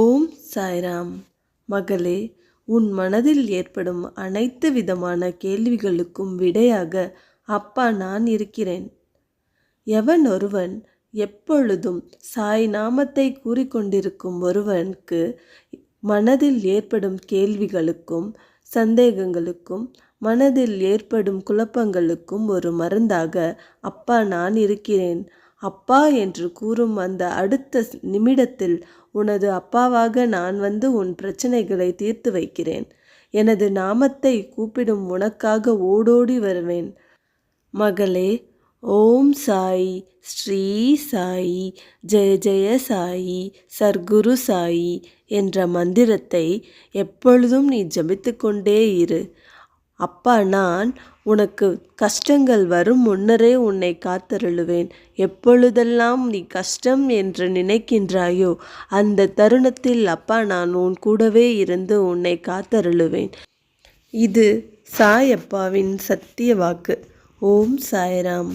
ஓம் சாய்ராம். மகளே உன் மனதில் ஏற்படும் அனைத்து விதமான கேள்விகளுக்கும் விடையாக அப்பா நான் இருக்கிறேன். எவன் ஒருவன் எப்பொழுதும் சாய் நாமத்தை கூறிக்கொண்டிருக்கும் ஒருவனுக்கு மனதில் ஏற்படும் கேள்விகளுக்கும் சந்தேகங்களுக்கும் மனதில் ஏற்படும் குழப்பங்களுக்கும் ஒரு மருந்தாக அப்பா நான் இருக்கிறேன். அப்பா என்று கூறும் அந்த அடுத்த நிமிடத்தில் உனது அப்பாவாக நான் வந்து உன் பிரச்சனைகளை தீர்த்து வைக்கிறேன். எனது நாமத்தை கூப்பிடும் உனக்காக ஓடோடி வருவேன். மகளே ஓம் சாயி ஸ்ரீ சாயி ஜெய ஜெய சாயி சர்க்குரு சாயி என்ற மந்திரத்தை எப்பொழுதும் நீ ஜபித்து கொண்டே இரு. அப்பா நான் உனக்கு கஷ்டங்கள் வரும் முன்னரே உன்னை காத்தருளுவேன். எப்பொழுதெல்லாம் நீ கஷ்டம் என்று நினைக்கின்றாயோ அந்த தருணத்தில் அப்பா நான் உன் கூடவே இருந்து உன்னை காத்தருளுவேன். இது சாய் அப்பாவின் சத்திய வாக்கு. ஓம் சாய்ராம்.